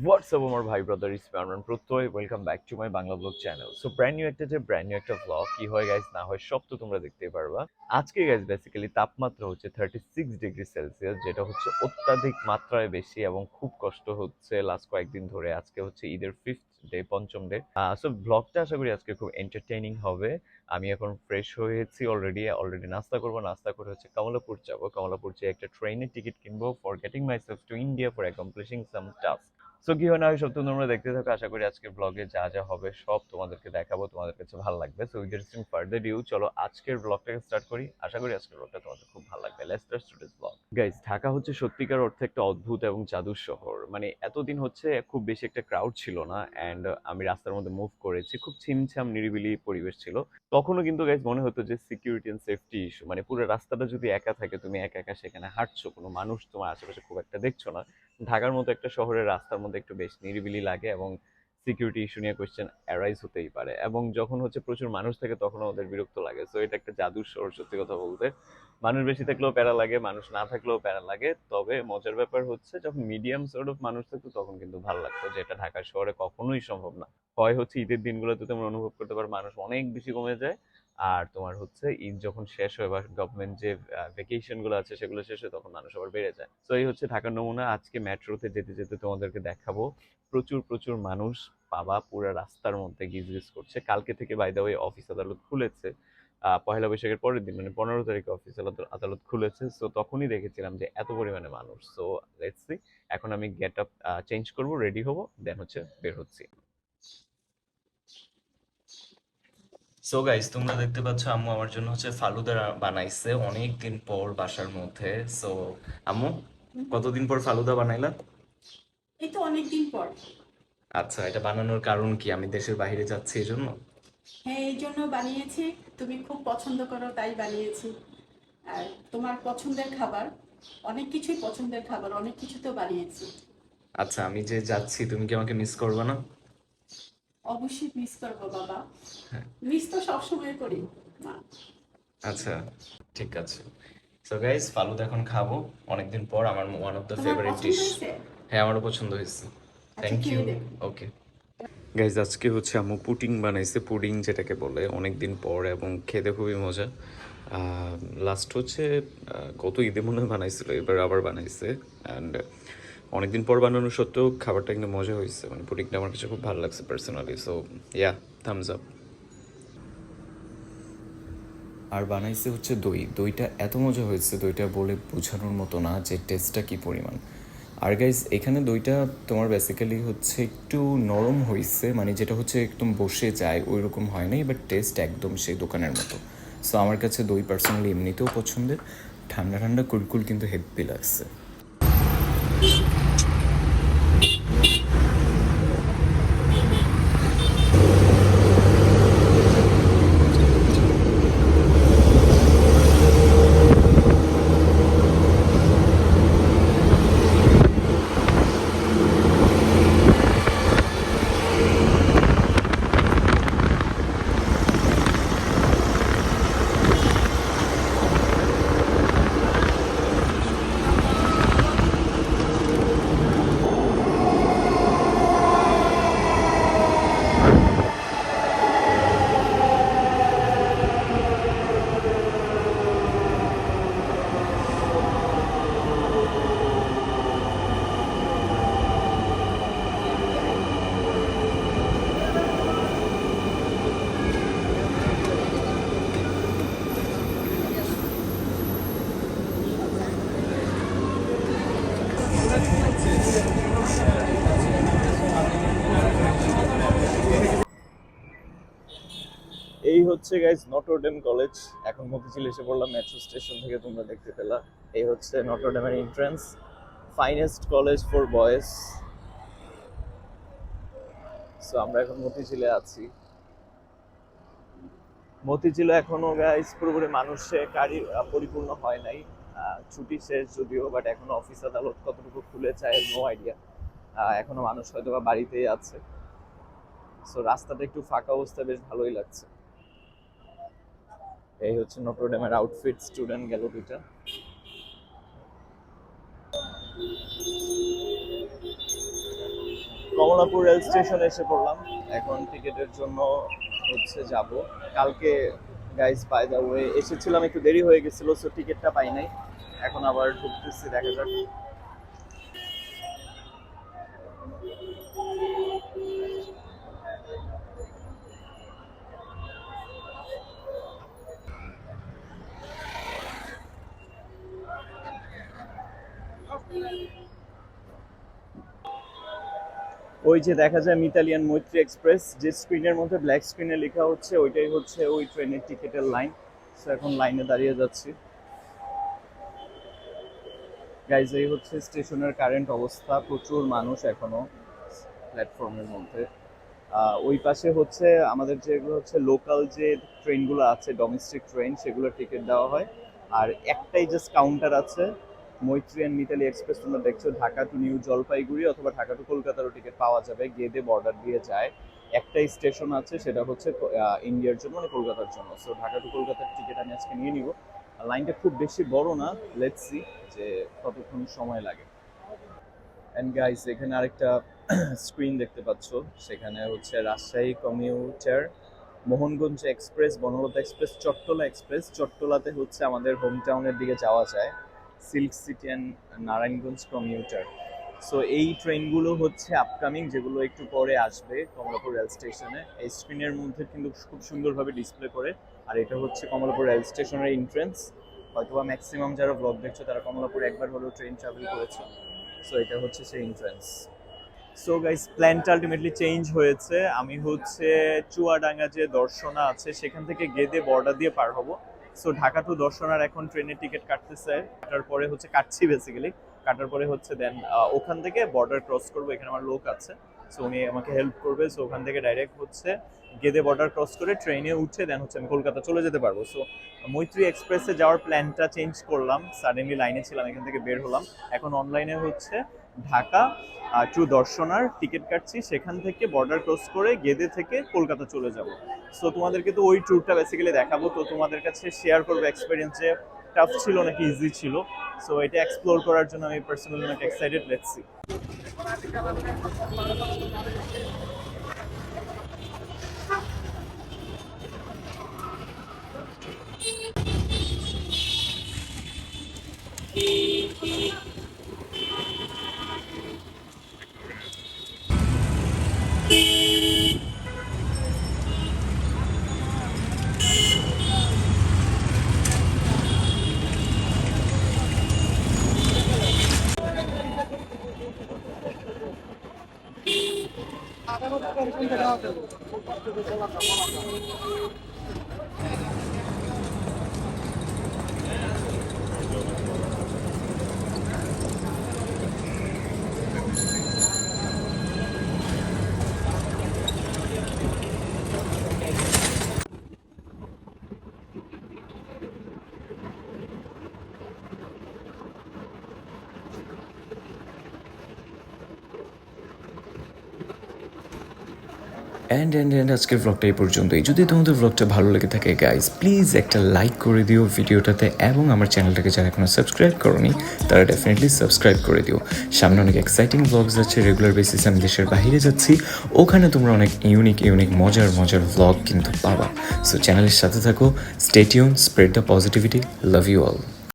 WhatsApp আমার ভাই brother is Prottoy welcome back to my Bangla blog channel so brand new একটা যে brand new একটা blog কি হয় গাইজ না হয়, সব তো তোমরা দেখতে পারবা। আজকে গাইজ বেসিক্যালি তাপমাত্রা হচ্ছে থার্টি সিক্স ডিগ্রি সেলসিয়াস যেটা হচ্ছে অত্যাধিক মাত্রায় বেশি এবং খুব কষ্ট হচ্ছে লাস্ট কয়েকদিন ধরে। আজকে হচ্ছে ঈদের ফিফথ ডে পঞ্চম ডে সো ব্লগটা আশা করি আজকে খুব এন্টারটেইনিং হবে। আমি এখন ফ্রেশ হয়েছি অলরেডি অলরেডি নাস্তা করব। নাস্তা করে হচ্ছে কমলাপুর যাব। কমলাপুর যেয়ে একটা ট্রেনের টিকিট কিনবো for getting myself to India for accomplishing some task so কি হয় না সব তোমরা দেখতে থাকো। আশা করি আজকের ব্লগে যা যা হবে সব তোমাদেরকে দেখাবো, তোমাদের কাছে ভালো লাগবে। So wither Singh further due চলো আজকের ব্লগটাকে স্টার্ট করি। আশা করি আজকের ব্লগটা তোমাদের খুব ভালো লাগবে। Let's start today's blog guys Dhaka হচ্ছে সত্যিকার অর্থে একটা অদ্ভুত এবং জাদুর শহর। মানে এতদিন হচ্ছে খুব বেশি একটা ক্রাউড ছিল না অ্যান্ড আমি রাস্তার মধ্যে মুভ করেছি। খুব ছিমছাম, নিরিবিলি পরিবেশ ছিল। তখনও কিন্তু গাইজ মনে হতো যে সিকিউরিটি অ্যান্ড সেফটি ইস্যু মানে পুরো রাস্তাটা যদি একা থাকে, তুমি একা একা সেখানে হাঁটছো, কোনো মানুষ তোমার আশেপাশে খুব একটা দেখছ না। ঢাকার মতো একটা শহরের রাস্তার মধ্যে একটু বেশ নিরিবিলি লাগে এবং সিকিউরিটি ইস্যু নিয়ে কোয়েশ্চেন অ্যারাইজ হতেই পারে এবং যখন হচ্ছে প্রচুর মানুষ থাকে তখন ওদের বিরক্ত লাগে। সো এটা একটা জাদুর শহর সত্যি কথা বলতে। মানুষ বেশি থাকলেও প্যারা লাগে, মানুষ না থাকলেও প্যারা লাগে। তবে মজার ব্যাপার হচ্ছে যখন মিডিয়াম সর্ট অফ মানুষ থাকতো তখন কিন্তু ভালো লাগতো যেটা ঢাকা শহরে কখনোই সম্ভব না। হয় হচ্ছে ঈদের দিনগুলোতে তোমরা অনুভব করতে পারো মানুষ অনেক বেশি কমে যায় আর তোমার হচ্ছে ঈদ যখন শেষ হয় বা গভর্নমেন্ট যে ভেকেশনগুলো আছে সেগুলো শেষ হয় তখন মানুষ আবার বেড়ে যায়। তো এই হচ্ছে ঢাকার নমুনা। আজকে মেট্রোতে যেতে যেতে তোমাদেরকে দেখাবো। প্রচুর প্রচুর মানুষ বাবা পুরো রাস্তার মধ্যে গিজ গিজ করছে। কালকে থেকে বাই দা ওয়ে অফিস আদালত খুলেছে। পহেলা বৈশাখের পরের দিন মানে পনেরো তারিখে অফিস আদালত আদালত খুলেছে। সো তখনই দেখেছিলাম যে এত পরিমাণে মানুষ। সো লেটস এখন আমি গেট আপ চেঞ্জ করব রেডি হব দেন হচ্ছে বের হচ্ছি। সো গাইস তোমরা দেখতে পাচ্ছ আম্মু আমার জন্য হচ্ছে ফালুদা বানাইছে অনেক দিন পর বাসার মধ্যে। সো আম্মু কতদিন পর ফালুদা বানাইলা? এই তো অনেকদিন পর। আচ্ছা এটা বানানোর কারণ কি? আমি দেশের বাইরে যাচ্ছি এই জন্য হ্যাঁ এই জন্য বানিয়েছি। তুমি খুব পছন্দ করো তাই বানিয়েছি। আর তোমার পছন্দের খাবার অনেক কিছুই পছন্দের খাবার অনেক কিছু তো বানিয়েছি। আচ্ছা আমি যে যাচ্ছি তুমি কি আমাকে মিস করবে না? অবশ্যই মিস করব বাবা। হ্যাঁ। মিস তো সবসময় করি মা। আচ্ছা ঠিক আছে। সো গাইস ফালুদা এখন খাব। অনেকদিন পর আমার one of the favourite dish হ্যাঁ আমারও পছন্দ হয়েছে। থ্যাংক ইউ ওকে গাইজ আজকে হচ্ছে আম্মু পুডিং বানাইছে পুডিং যেটাকে বলে। অনেক দিন পর এবং খেতে খুবই মজা। লাস্ট হচ্ছে গত ঈদে মনে হয় বানাইছিল এবার আবার বানাইছে। অ্যান্ড অনেকদিন পর বানানো সত্ত্বেও খাবারটা কিন্তু মজা হয়েছে। মানে পুডিংটা আমার কাছে খুব ভালো লাগছে personally so yeah Thums Up আর বানাইছে হচ্ছে দই। দইটা এত মজা হয়েছে, দইটা বলে বোঝানোর মতো না যে টেস্টটা কি পরিমাণ। আর গাইজ এখানে দইটা তোমার বেসিক্যালি হচ্ছে একটু নরম হয়েছে মানে যেটা হচ্ছে একদম বসে যায় ওই রকম হয় নাই বাট টেস্ট একদম সেই দোকানের মতো। সো আমার কাছে দই পার্সোনালি এমনিতেও পছন্দের। ঠান্ডা ঠান্ডা কুলকুল কিন্তু হেভি লাগছে। হচ্ছে গাইজ নটরডেম কলেজ এখন মতিঝিল এসে পড়লাম মেট্রো স্টেশন থেকে, তোমরা দেখতে পেলা। এই হচ্ছে নটরডেমের entrance finest college for boys so আমরা এখন মতিঝিলে আছি। মতিঝিল এখনও গাইজ পুরোপুরি মানুষে কারি পরিপূর্ণ হয় নাই। ছুটি শেষ যদিও বাট এখনও অফিস আদালত কতটুকু খুলেছে আই নো আইডিয়া এখনও মানুষ হয়তো বা বাড়িতেই আছে। সো রাস্তাটা একটু ফাঁকা অবস্থা বেশ ভালোই লাগছে। এই হচ্ছে নটরডেমের আউটফিট স্টুডেন্ট দুইটা। কমলাপুর রেল স্টেশনে এসে পড়লাম। এখন টিকিটের জন্য হচ্ছে যাব। কালকে গাইস বাই দ্য ওয়ে এসেছিলাম একটু দেরি হয়ে গেছিল সো টিকিটটা পাই নাই। এখন আবার ঢুকতেছি দেখা যাক। ওই যে দেখা যায় মিতালিয়ান মৈত্রী এক্সপ্রেস, যে স্ক্রিনের মধ্যে ব্ল্যাক স্ক্রিনে লেখা হচ্ছে, ওইটাই হচ্ছে ওই ট্রেনের টিকিটের লাইন সো এখন লাইনে দাঁড়িয়ে যাচ্ছি। গাইজ এই হচ্ছে স্টেশনের কারেন্ট অবস্থা। প্রচুর মানুষ এখনও প্ল্যাটফর্মের মধ্যে। ওই পাশে হচ্ছে আমাদের যেগুলো হচ্ছে লোকাল যে ট্রেনগুলো আছে ডোমেস্টিক ট্রেন সেগুলোর টিকিট দেওয়া হয়। আর একটাই জাস্ট কাউন্টার আছে মৈত্রী অ্যান্ড মিতালি এক্সপ্রেস তোমরা দেখছ, ঢাকা টু নিউ জলপাইগুড়ি অথবা ঢাকা টু কলকাতারও টিকিট পাওয়া যাবে গেদে বর্ডার দিয়ে যায়। একটাই স্টেশন আছে, সেটা হচ্ছে ইন্ডিয়ার জন্য মানে কলকাতার জন্য। সো ঢাকা টু কলকাতার টিকিট আমি আজকে নিয়ে নিব। লাইনটা খুব বেশি বড় না লেটস সি যে কতক্ষণ সময় লাগে। অ্যান্ড গাইস এখানে আরেকটা স্ক্রিন দেখতে পাচ্ছ। সেখানে হচ্ছে Rajshahi commuter Mohanganj express Banalata express Chattala express চট্টলাতে হচ্ছে আমাদের হোম টাউনের দিকে যাওয়া যায়। Silk city and Narayanganj commuter so এই ট্রেনগুলো হচ্ছে আপকামিং যেগুলো একটু পরে আসবে কমলাপুর রেল স্টেশনে এই স্ক্রিনের মধ্যে কিন্তু খুব সুন্দরভাবে ডিসপ্লে করে। আর এটা হচ্ছে কমলাপুর রেল স্টেশনের এন্ট্রেন্স হয়তোবা ম্যাক্সিমাম যারা ব্লগ দেখছ, তারা কমলাপুর একবার হলেও ট্রেন ট্রাভেল করেছে। সো এটা হচ্ছে সেই এন্ট্রেন্স সো গাইস প্ল্যানটা আলটিমেটলি চেঞ্জ হয়েছে। আমি হচ্ছে চুয়াডাঙ্গা যে দর্শনা আছে, সেখান থেকে গেদে বর্ডার দিয়ে পার হব। সো ঢাকা টু দর্শনার এখন ট্রেনের টিকিট কাটতেছে। কাটার পরে হচ্ছে কাটছি বেসিক্যালি কাটার পরে হচ্ছে দেন ওখান থেকে বর্ডার ক্রস করব। এখানে আমার লোক আছে। সো উনি আমাকে হেল্প করবে। সো ওখান থেকে ডাইরেক্ট হচ্ছে গেদে বর্ডার ক্রস করে ট্রেনে উঠে দেন হচ্ছে আমি কলকাতা চলে যেতে পারব। সো মৈত্রী এক্সপ্রেসে যাওয়ার প্ল্যানটা চেঞ্জ করলাম। সাডেনলি লাইনে ছিলাম, এখান থেকে বের হলাম। এখন অনলাইনে হচ্ছে ঢাকা টু দর্শনার টিকিট কাটছি, সেখান থেকে বর্ডার ক্রস করে গেদে থেকে কলকাতা চলে যাব। সো তোমাদেরকে তো ওই ট্যুরটা বেসিক্যালি দেখাবো। তো তোমাদের কাছে শেয়ার করব এক্সপিরিয়েন্স যে টাফ ছিল নাকি ইজি ছিল। সো এটা এক্সপ্লোর করার জন্য আমি পার্সোনালি অনেক excited let's Dulu, saya. And and and আজকের ব্লগটা এই পর্যন্তই। যদি তোমাদের ব্লগটা ভালো লেগে থাকে গাইজ প্লিজ একটা লাইক করে দিও ভিডিওটাতে এবং আমার চ্যানেলটাকে যারা এখনও সাবস্ক্রাইব করনি, তারা ডেফিনেটলি সাবস্ক্রাইব করে দিও। সামনে অনেক এক্সাইটিং ব্লগস আছে রেগুলার বেসিসে আমি দেশের বাইরে যাচ্ছি। ওখানে তোমরা অনেক ইউনিক ইউনিক মজার মজার ব্লগ কিন্তু পাবা। সো চ্যানেলের সাথে থাকো stay tuned spread the positivity love you all